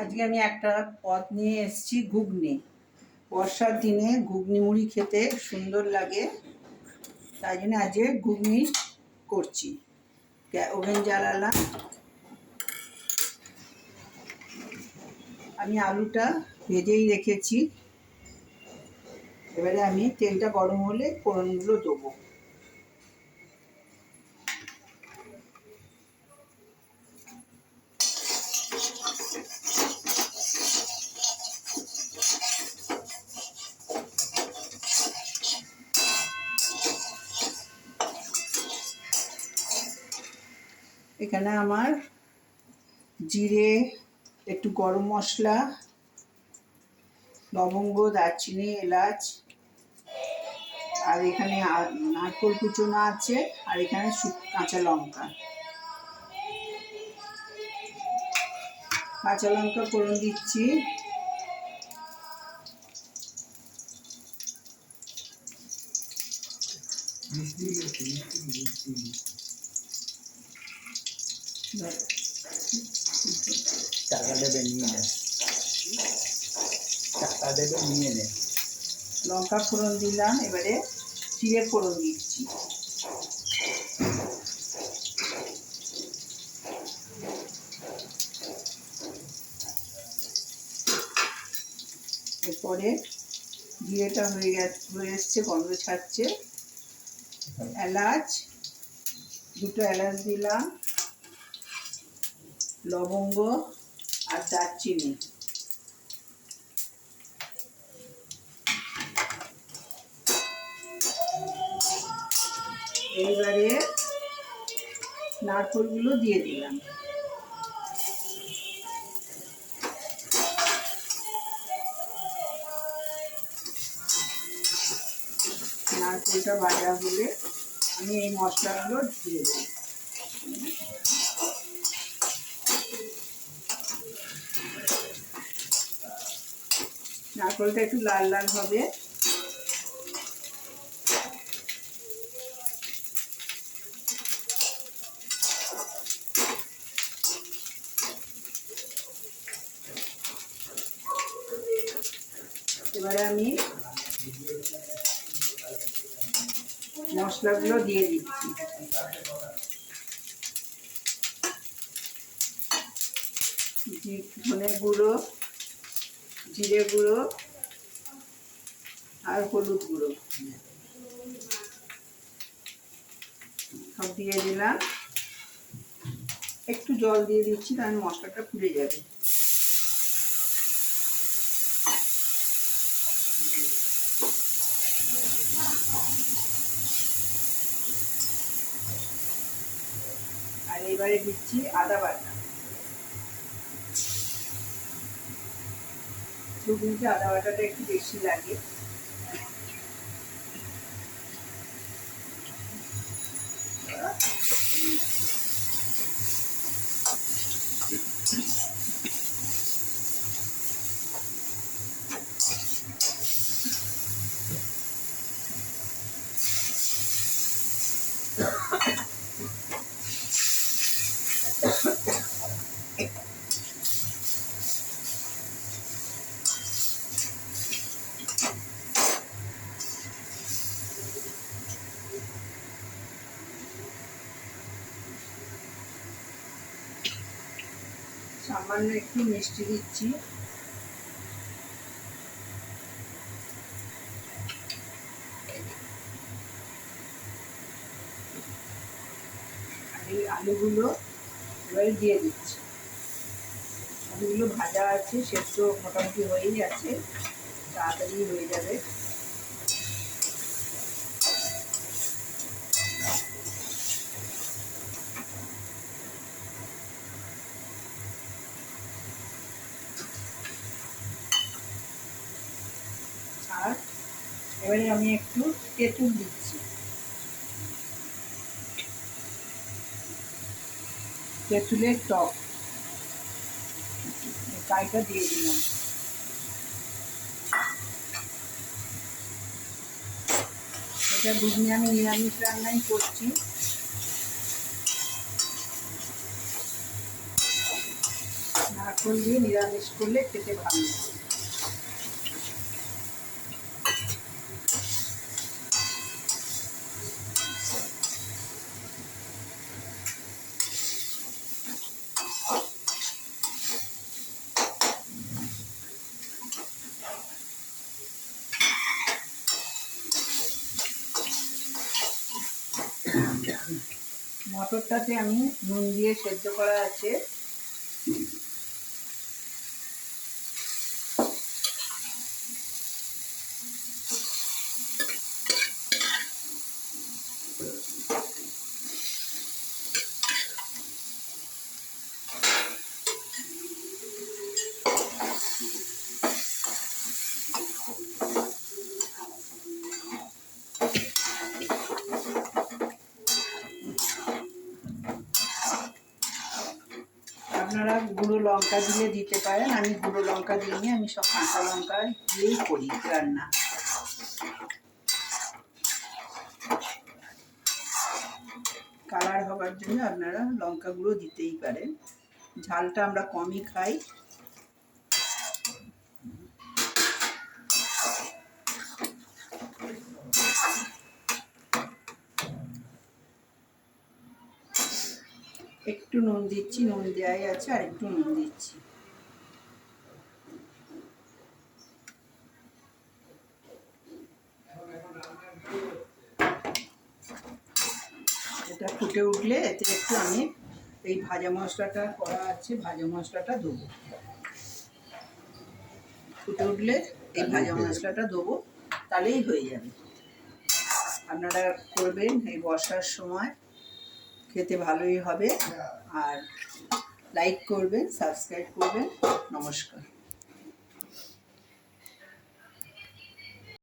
আজকে আমি একটা পদ নিয়ে এসেছি, ঘুগনি। বর্ষার দিনে ঘুগনি মুড়ি খেতে সুন্দর লাগে, তাই জন্য আজকে ঘুগনি করছি। ওভেন জ্বালালাম। আমি আলুটা ভেজেই রেখেছি। এবারে আমি তেলটা গরম হলে ফোড়নগুলো দেবো। এখানে আমার জিরে, একটু গরম মশলা, লবঙ্গ, দারচিনি, এলাচ, আর এখানে নারকোল কুচোনো আছে, আর এখানে কাঁচা লঙ্কা। কাঁচা লঙ্কা ফোড়ন দিচ্ছি। টাকা দেবে নিয়ে নে। টাকা দেবে নিয়ে নে। লঙ্কা ফোড়ন দিলাম এবারে জিরে ফোড়ন দিচ্ছি। এরপরে জিরেটা হয়ে গেছে হয়ে এসছে গন্ধ ছাড়ছে। এলাচ দুটো এলাচ দিলাম। লবঙ্গ আর দারচিনি। এইবারে নারকোলগুলো দিয়ে দিলাম। নারকোলটা ভাজা হলে আমি এই মশলাগুলো দিয়ে দেবো নারকোলটা একটু লাল লাল হবে। এবারে আমি মশলাগুলো দিয়ে দিচ্ছি। ধনে গুঁড়ো জিরে গুঁড়ো আর হলুদ গুঁড়ো। সব দিয়ে দিলাম। একটু জল দিয়ে দিচ্ছি, তাহলে মশলাটা ফুলে যাবে। আর এবারে দিচ্ছি আদা বাটা। ঘুগনিতে আদা বাটাটা একটু বেশি লাগে। সামান্য একটু মিষ্টি দিচ্ছি। এই আলুগুলো এবারে দিয়ে দিচ্ছি। আলুগুলো ভাজা আছে, সেদ্ধ মোটামুটি হয়েই আছে, তাড়াতাড়ি হয়ে যাবে। এবারে আমি একটু তেঁতুল দিচ্ছি। তেঁতুলের টক। কাইটা দিয়ে দিলাম। এটা ঘুগনি আমি নিরামিষ রান্নাই করছি। নারকেল দিয়ে নিরামিষ করলে খেতে ভালো লাগে মটরটাতে আমি নুন দিয়ে সেদ্ধ করা আছে আপনারা গুঁড়ো লঙ্কা দিলে দিতে পারেন। আমি গুঁড়ো লঙ্কা দিইনি, আমি সব কাঁচা লঙ্কা দিয়েই করি রান্না। কালার হবার জন্য আপনারা লঙ্কা গুঁড়ো দিতেই পারেন। ঝালটা আমরা কমই খাই। একটু নুন দিচ্ছি, নুন দেওয়াই আছে, আর একটু নুন দিচ্ছি। এটা ফুটে উঠলে এতে একটু আমি এই ভাজা মশলাটা করা আছে, ভাজা মশলাটা দেবো। ফুটে উঠলে এই ভাজা মশলাটা দেবো, তাহলেই হয়ে যাবে। আপনারা করবেন এই বর্ষার সময়। খেতে ভালোই হবে। আর লাইক করবেন সাবস্ক্রাইব করবেন। নমস্কার।